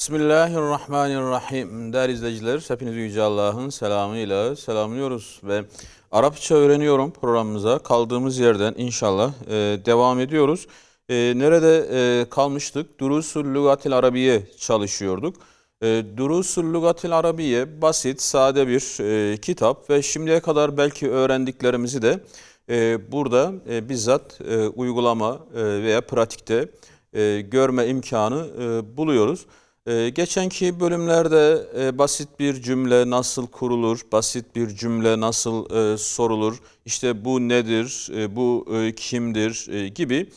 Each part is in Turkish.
Bismillahirrahmanirrahim. Değerli izleyiciler, hepinizi Yüce Allah'ın selamıyla selamlıyoruz ve Arapça öğreniyorum programımıza kaldığımız yerden inşallah e, devam ediyoruz. E, nerede e, kalmıştık? Durusul Lugatil Arabiye çalışıyorduk. E, Durusul Lugatil Arabiye basit, sade bir e, kitap ve şimdiye kadar belki öğrendiklerimizi de e, burada e, bizzat e, uygulama e, veya pratikte e, görme imkanı e, buluyoruz. Ee, geçenki bölümlerde e, basit bir cümle nasıl kurulur, basit bir cümle nasıl e, sorulur, işte bu nedir, e, bu kimdir gibi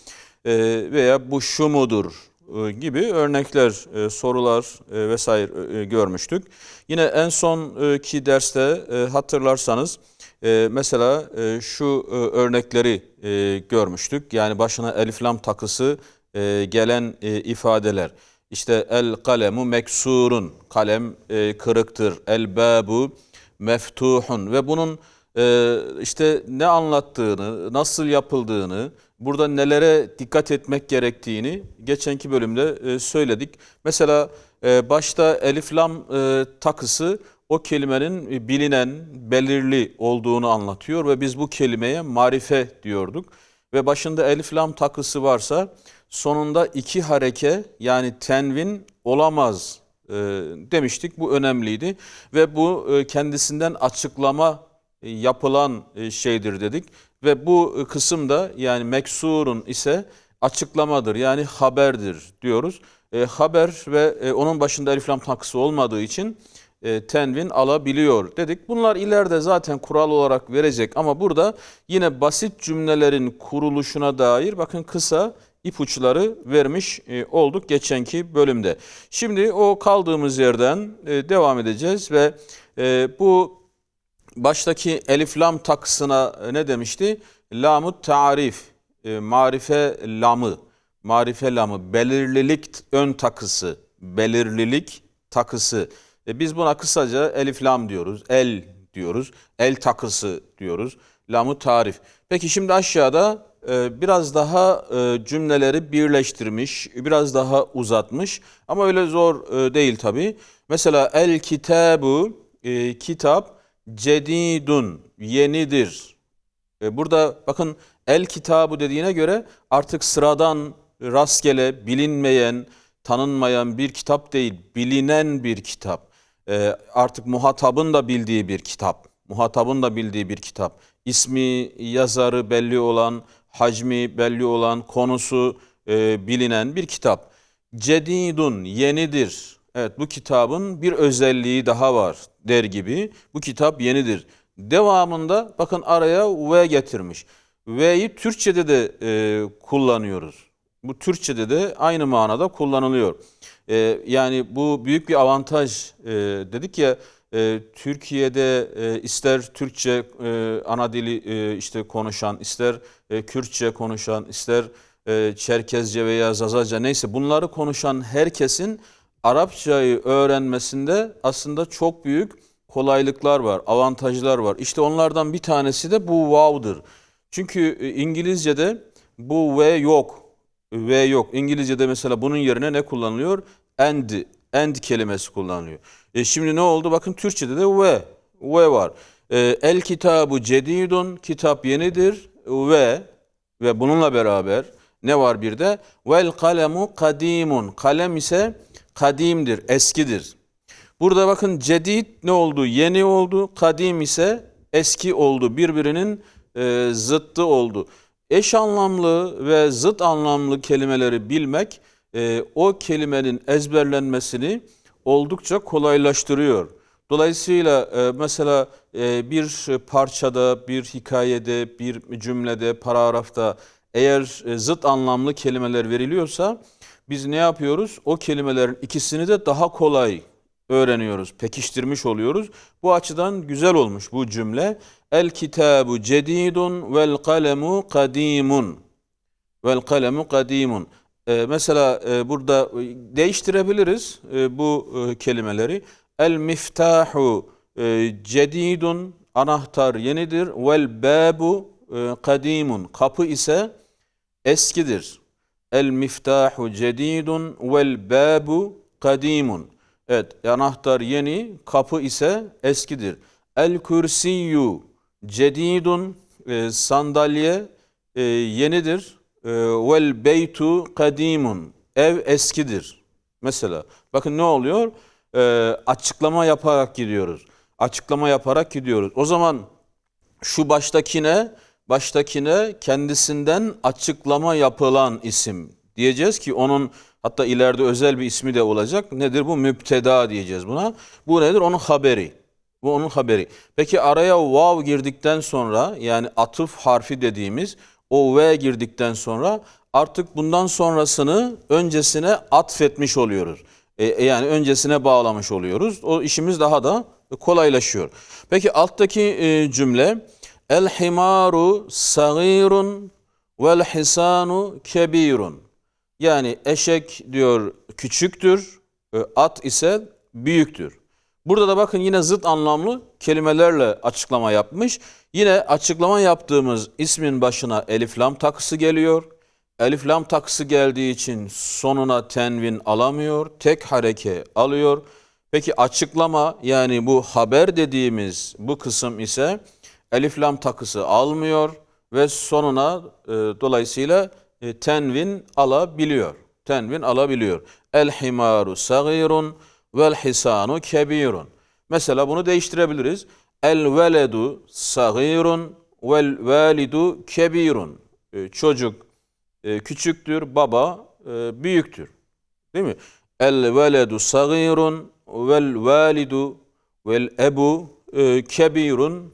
veya bu şu mudur gibi örnekler, sorular vesaire görmüştük. Yine en sonki derste hatırlarsanız mesela şu örnekleri görmüştük. Yani başına elif lam takısı gelen e, ifadeler. İşte el kalemu meksurun, kalem e, kırıktır. El babu meftuhun ve bunun e, işte ne anlattığını, nasıl yapıldığını, burada nelere dikkat etmek gerektiğini geçenki bölümde e, söyledik. Mesela e, başta elif lam e, takısı o kelimenin bilinen, belirli olduğunu anlatıyor ve biz bu kelimeye marife diyorduk. Ve başında elif lam takısı varsa sonunda iki hareke yani tenvin olamaz e, demiştik. Bu önemliydi ve bu e, kendisinden açıklama e, yapılan e, şeydir dedik. Ve bu e, kısımda yani meksurun ise açıklamadır yani haberdir diyoruz. E, haber ve e, onun başında elif lam takısı olmadığı için e, tenvin alabiliyor dedik. Bunlar ileride zaten kural olarak verecek ama burada yine basit cümlelerin kuruluşuna dair bakın kısa ipuçları vermiş e, olduk geçenki bölümde. Şimdi o kaldığımız yerden e, devam edeceğiz ve e, bu baştaki elif lam takısına e, ne demişti? Lamut tarif, marife lamı, marife lamı, belirlilik ön takısı, belirlilik takısı. Biz buna kısaca elif lam diyoruz, el diyoruz, el takısı diyoruz, lamut tarif. Peki şimdi aşağıda biraz daha e, cümleleri birleştirmiş, biraz daha uzatmış ama öyle zor e, değil tabii. Mesela el kitabu, e, kitap, cedidun, yenidir. Burada bakın el kitabı dediğine göre artık sıradan, rastgele, bilinmeyen, tanınmayan bir kitap değil, bilinen bir kitap. Artık muhatabın da bildiği bir kitap. Muhatabın da bildiği bir kitap. İsmi, yazarı belli olan, hacmi belli olan, konusu e, bilinen bir kitap. Cedidun, yenidir. Evet bu kitabın bir özelliği daha var der gibi. Bu kitap yenidir. Devamında bakın araya V getirmiş. V'yi Türkçe'de de e, kullanıyoruz. Bu Türkçe'de de aynı manada kullanılıyor. E, yani bu büyük bir avantaj. E, dedik ya e, Türkiye'de e, ister Türkçe e, ana dili e, işte konuşan, ister e, Kürtçe konuşan, ister e, Çerkezce veya Zazaca neyse bunları konuşan herkesin Arapçayı öğrenmesinde aslında çok büyük kolaylıklar var, avantajlar var. İşte onlardan bir tanesi de bu wow'dır. Çünkü e, İngilizce'de bu V yok. V yok. İngilizce'de mesela bunun yerine ne kullanılıyor? And, and kelimesi kullanılıyor. E şimdi ne oldu? Bakın Türkçe'de de V, V var. E, el kitabu cedidun, kitap yenidir ve ve bununla beraber ne var bir de? Vel kalemu kadimun. Kalem ise kadimdir, eskidir. Burada bakın cedid ne oldu? Yeni oldu. Kadim ise eski oldu. Birbirinin e, zıttı oldu. Eş anlamlı ve zıt anlamlı kelimeleri bilmek e, o kelimenin ezberlenmesini oldukça kolaylaştırıyor. Dolayısıyla e, mesela e, bir parçada, bir hikayede, bir cümlede, paragrafta eğer e, zıt anlamlı kelimeler veriliyorsa biz ne yapıyoruz? O kelimelerin ikisini de daha kolay öğreniyoruz, pekiştirmiş oluyoruz. Bu açıdan güzel olmuş bu cümle. El kitabu cedidun vel kalemu kadimun. Vel kalemu kadimun. Ee, mesela e, burada değiştirebiliriz e, bu e, kelimeleri. El miftahu e, cedidun anahtar yenidir. Vel babu e, kadimun. Kapı ise eskidir. El miftahu cedidun vel babu kadimun. Evet anahtar yeni, kapı ise eskidir. El kürsiyyu cedidun e, sandalye e, yenidir. E, vel beytu kadimun ev eskidir. Mesela bakın ne oluyor? E, açıklama yaparak gidiyoruz. Açıklama yaparak gidiyoruz. O zaman şu baştakine baştakine kendisinden açıklama yapılan isim diyeceğiz ki onun hatta ileride özel bir ismi de olacak. Nedir bu? Müpteda diyeceğiz buna. Bu nedir? Onun haberi. Bu onun haberi. Peki araya vav girdikten sonra yani atıf harfi dediğimiz o v girdikten sonra artık bundan sonrasını öncesine atfetmiş oluyoruz. E, e, yani öncesine bağlamış oluyoruz. O işimiz daha da kolaylaşıyor. Peki alttaki e, cümle El himaru sagirun vel hisanu kebirun. Yani eşek diyor küçüktür, e, at ise büyüktür. Burada da bakın yine zıt anlamlı kelimelerle açıklama yapmış. Yine açıklama yaptığımız ismin başına elif lam takısı geliyor. Elif lam takısı geldiği için sonuna tenvin alamıyor. Tek hareke alıyor. Peki açıklama yani bu haber dediğimiz bu kısım ise elif lam takısı almıyor ve sonuna e, dolayısıyla e, tenvin alabiliyor. Tenvin alabiliyor. El himaru sagirun vel hisanu kebirun. Mesela bunu değiştirebiliriz. El veledu sagirun vel validu kebirun. E, çocuk e, küçüktür, baba e, büyüktür. Değil mi? El veledu sagirun vel validu vel ebu kebirun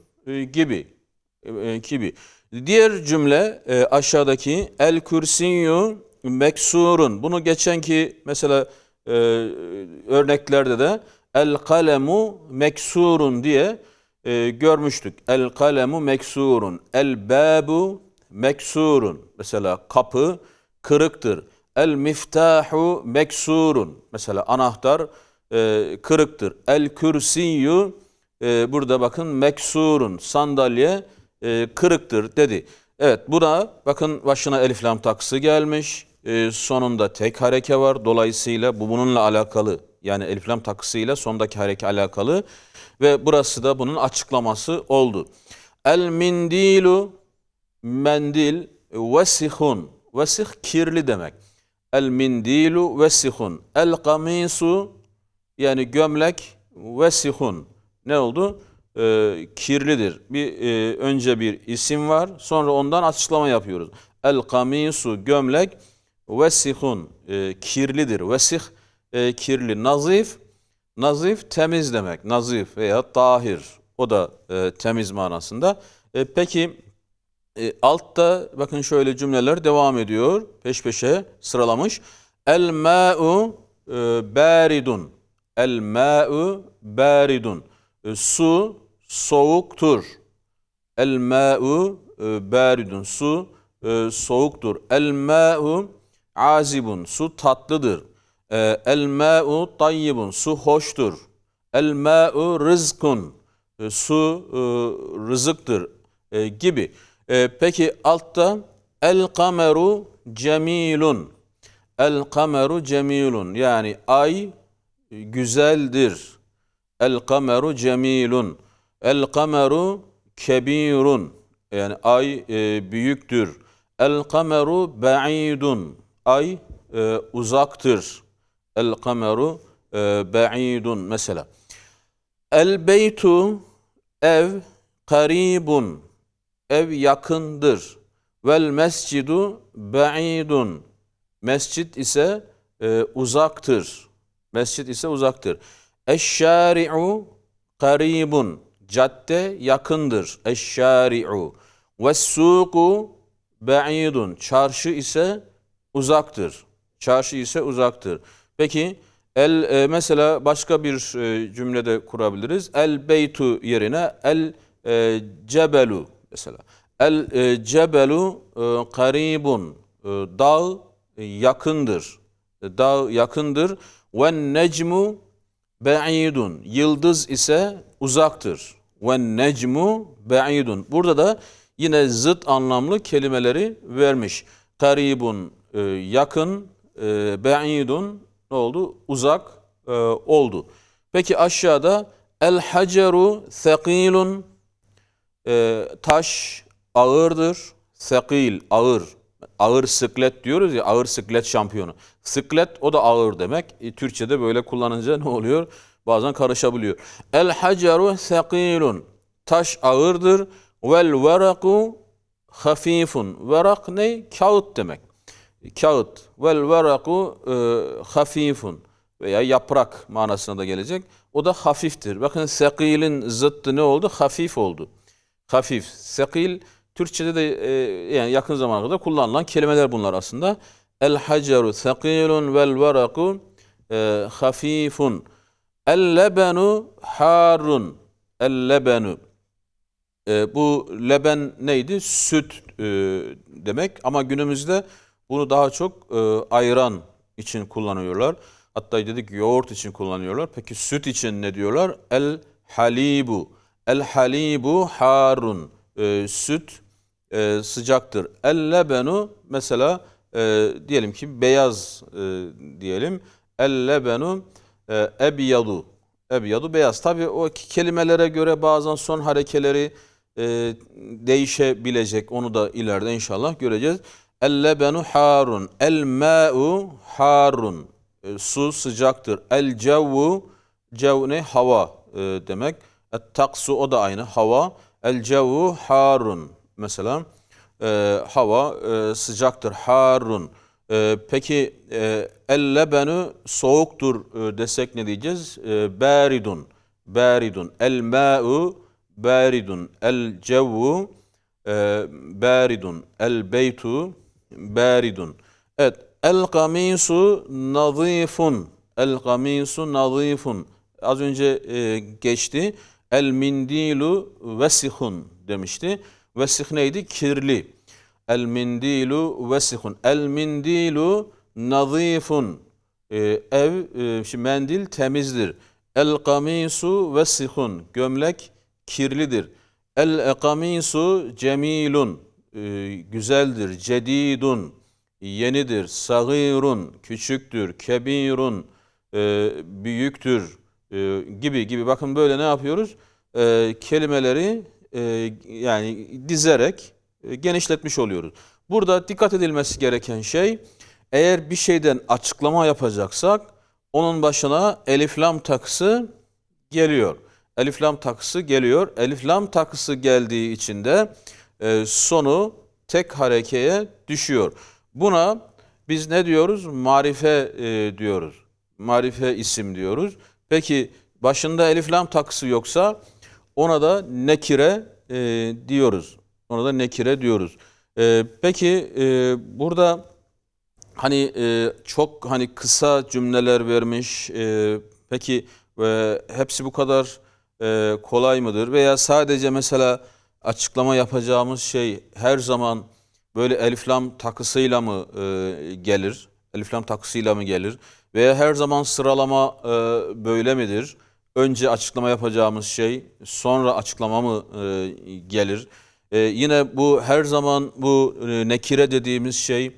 gibi gibi. Diğer cümle aşağıdaki el kürsiyyu meksurun. Bunu geçenki mesela e, örneklerde de el kalemu meksurun diye e, görmüştük. El kalemu meksurun. El babu meksurun. Mesela kapı kırıktır. El miftahu meksurun. Mesela anahtar e, kırıktır. El kürsiyyu e, burada bakın meksurun. Sandalye e, kırıktır dedi. Evet buna bakın başına elif lam taksı gelmiş. E, sonunda tek hareke var. Dolayısıyla bu bununla alakalı. Yani elif lam takısıyla sondaki hareke alakalı. Ve burası da bunun açıklaması oldu. El mindilu mendil vesihun. Vesih kirli demek. El mindilu vesihun. El kamisu yani gömlek vesihun. Ne oldu? Ee, kirlidir. Bir e, önce bir isim var. Sonra ondan açıklama yapıyoruz. El kamisu gömlek vesihun e, kirlidir. Vesih e, kirli. Nazif nazif temiz demek. Nazif veya tahir. O da e, temiz manasında. E, peki e, altta bakın şöyle cümleler devam ediyor. Peş peşe sıralamış. El ma'u e, baridun. El ma'u baridun. E, su soğuktur. El ma'u e, baridun. Su e, soğuktur. El ma'u azibun. Su tatlıdır. E, El ma'u tayyibun. Su hoştur. El ma'u rızkun. E, Su e, rızıktır e, gibi. Peki altta el kameru cemilun. El kameru cemilun. Yani ay güzeldir. El kameru cemilun. El kameru kebirun. Yani ay büyüktür. El kameru ba'idun. Ay e, uzaktır. El kameru e, ba'idun mesela. El beytu ev karibun. Ev yakındır. Vel mescidu ba'idun. Mescit ise e, uzaktır. Mescit ise uzaktır. Eşşari'u karibun. Cadde yakındır. Eşşari'u. Ve suku ba'idun. Çarşı ise uzaktır. Çarşı ise uzaktır. Peki el e, mesela başka bir e, cümlede kurabiliriz. El beytu yerine el e, cebelu mesela. El e, cebelu e. E, dağ e, yakındır. E, dağ yakındır. Ve necmu ba'idun. Yıldız ise uzaktır. Ve necmu ba'idun. Burada da yine zıt anlamlı kelimeleri vermiş. Karibun e, yakın, e, ba'idun ne oldu? Uzak e, oldu. Peki aşağıda el haceru thaqilun e, taş ağırdır. Thaqil ağır. Ağır sıklet diyoruz ya ağır sıklet şampiyonu. Sıklet o da ağır demek. E, Türkçe'de böyle kullanınca ne oluyor? Bazen karışabiliyor. El haceru thaqilun. Taş ağırdır. Vel veraku hafifun. Verak ne? Kağıt demek. Kağıt. Vel veraku e, hafifun veya yaprak manasına da gelecek. O da hafiftir. Bakın sekilin zıttı ne oldu? Hafif oldu. Hafif. Sekil Türkçe'de de e, yani yakın zamana kadar kullanılan kelimeler bunlar aslında. El haceru sekilun vel veraku e, hafifun. El lebenu harun. El lebenu. E, bu leben neydi? Süt e, demek ama günümüzde bunu daha çok e, ayran için kullanıyorlar. Hatta dedik yoğurt için kullanıyorlar. Peki süt için ne diyorlar? El halibu. El halibu harun. E, süt e, sıcaktır. El lebenu mesela e, diyelim ki beyaz e, diyelim. El lebenu e, ebyadu. Ebyadu beyaz. Tabi o kelimelere göre bazen son harekeleri e, değişebilecek. Onu da ileride inşallah göreceğiz. El lebenu harun. El ma'u harun. E, su sıcaktır. El cevvu cev ne? Hava e, demek. Et taksu o da aynı hava. El cevvu harun. Mesela e, hava e, sıcaktır. Harun. E, peki e, el lebenu soğuktur e, desek ne diyeceğiz? E, baridun. Baridun. El ma'u baridun. El cevvu e, baridun. El beytu baridun. Evet. El kamisu nazifun. El kamisu nazifun. Az önce e, geçti. El mindilu vesihun demişti. Vesih neydi? Kirli. El mindilu vesihun. El mindilu nazifun. E, ev, e, şimdi mendil temizdir. El kamisu vesihun. Gömlek kirlidir. El kamisu cemilun. E, güzeldir. Cedidun yenidir, sagirun, küçüktür, kebirun, e, büyüktür e, gibi gibi. Bakın böyle ne yapıyoruz? E, kelimeleri yani dizerek genişletmiş oluyoruz. Burada dikkat edilmesi gereken şey, eğer bir şeyden açıklama yapacaksak, onun başına elif lam takısı geliyor. Elif lam takısı geliyor. Elif lam takısı geldiği için de e, sonu tek harekeye düşüyor. Buna biz ne diyoruz? Marife e, diyoruz. Marife isim diyoruz. Peki başında elif lam takısı yoksa ona da nekire e, diyoruz. Ona da nekire diyoruz. Peki burada hani çok hani kısa cümleler vermiş. Peki hepsi bu kadar kolay mıdır? Veya sadece mesela açıklama yapacağımız şey her zaman böyle eliflam takısıyla mı e, gelir? Eliflam takısıyla mı gelir? Veya her zaman sıralama e, böyle midir? Önce açıklama yapacağımız şey sonra açıklama mı e, gelir? E, yine bu her zaman bu e, nekire dediğimiz şey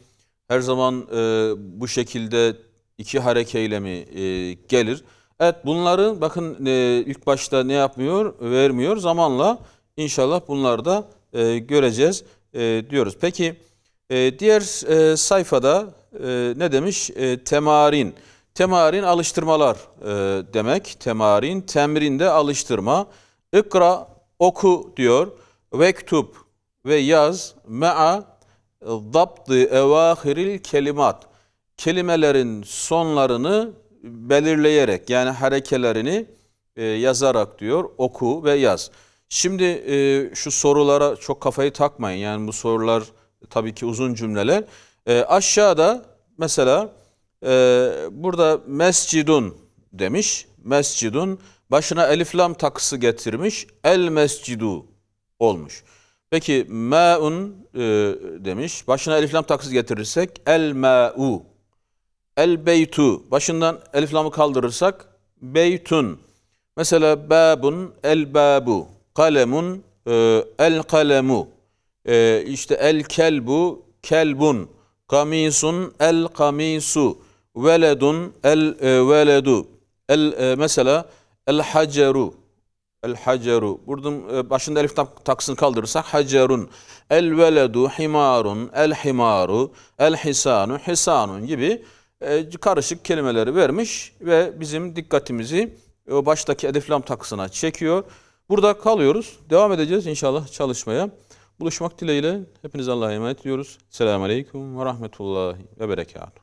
her zaman e, bu şekilde iki harekeyle mi e, gelir? Evet bunları bakın e, ilk başta ne yapmıyor? Vermiyor. Zamanla inşallah bunları da e, göreceğiz e, diyoruz. Peki e, diğer e, sayfada e, ne demiş? E, temarin. Temarin alıştırmalar e, demek. Temarin, temrinde alıştırma. İkra, oku diyor. Vektub ve yaz. Me'a dabdı evahiril kelimat. Kelimelerin sonlarını belirleyerek yani harekelerini e, yazarak diyor oku ve yaz. Şimdi e, şu sorulara çok kafayı takmayın. Yani bu sorular tabii ki uzun cümleler. E, aşağıda mesela e, burada mescidun demiş. Mescidun başına elif lam takısı getirmiş. El mescidu olmuş. Peki ma'un e, demiş. Başına elif lam takısı getirirsek el ma'u. El beytu. Başından elif lamı kaldırırsak beytun. Mesela babun el babu. Kalemun e, el kalemu. E, işte el kelbu kelbun. Kamisun el kamisu. Veledun el e, veledu. El e, mesela el haceru. El haceru. Burada e, başında elif tak, taksını kaldırırsak hacerun. El veledu himarun. El himaru. El hisanu. Hisanun gibi e, karışık kelimeleri vermiş ve bizim dikkatimizi o baştaki elif lam takısına çekiyor. Burada kalıyoruz. Devam edeceğiz inşallah çalışmaya. Buluşmak dileğiyle hepiniz Allah'a emanet ediyoruz. Selamun Aleyküm ve Rahmetullahi ve Berekatuhu.